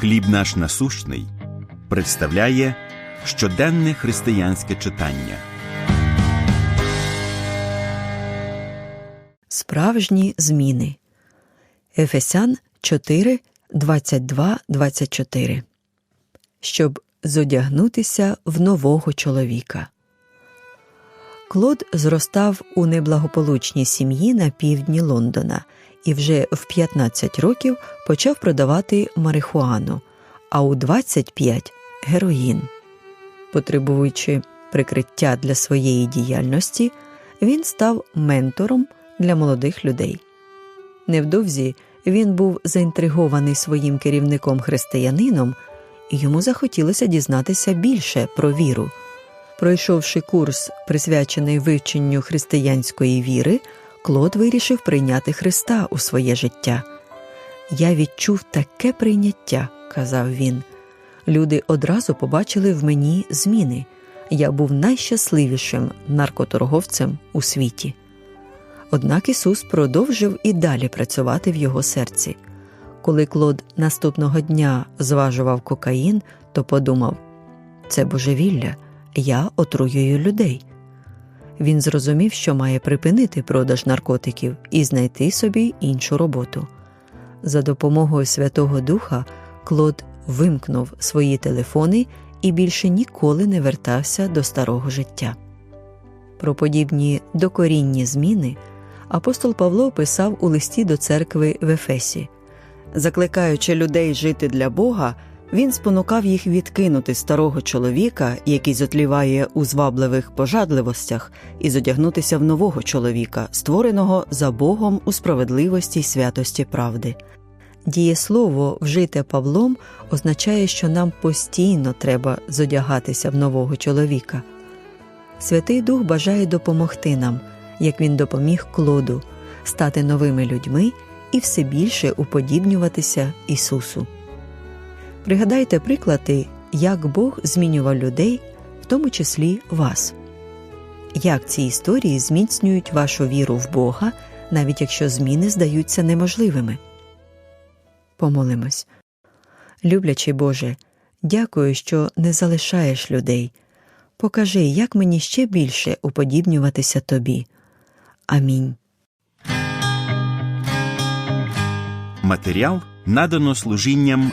Хліб наш насущний представляє щоденне християнське читання. Справжні зміни. Ефесян 4, 22, 24. Щоб зодягнутися в нового чоловіка. Клод зростав у неблагополучній сім'ї на півдні Лондона і вже в 15 років почав продавати марихуану, а у 25 героїн. Потребуючи прикриття для своєї діяльності, він став ментором для молодих людей. Невдовзі він був заінтригований своїм керівником християнином, і йому захотілося дізнатися більше про віру. Пройшовши курс, присвячений вивченню християнської віри, Клод вирішив прийняти Христа у своє життя. Я відчув таке прийняття, казав він. Люди одразу побачили в мені зміни. Я був найщасливішим наркоторговцем у світі. Однак Ісус продовжив і далі працювати в його серці. Коли Клод наступного дня зважував кокаїн, то подумав це божевілля, я отруюю людей. Він зрозумів, що має припинити продаж наркотиків і знайти собі іншу роботу. За допомогою Святого Духа Клод вимкнув свої телефони і більше ніколи не вертався до старого життя. Про подібні докорінні зміни апостол Павло писав у листі до церкви в Ефесі. Закликаючи людей жити для Бога, він спонукав їх відкинути старого чоловіка, який зотліває у звабливих пожадливостях, і зодягнутися в нового чоловіка, створеного за Богом у справедливості й святості правди. Дієслово, вжите Павлом, означає, що нам постійно треба зодягатися в нового чоловіка. Святий Дух бажає допомогти нам, як він допоміг Клоду, стати новими людьми і все більше уподібнюватися Ісусу. Пригадайте приклади, як Бог змінював людей, в тому числі вас. Як ці історії зміцнюють вашу віру в Бога, навіть якщо зміни здаються неможливими. Помолимось. Люблячий Боже, дякую, що не залишаєш людей. Покажи, як мені ще більше уподібнюватися тобі. Амінь. Матеріал надано служінням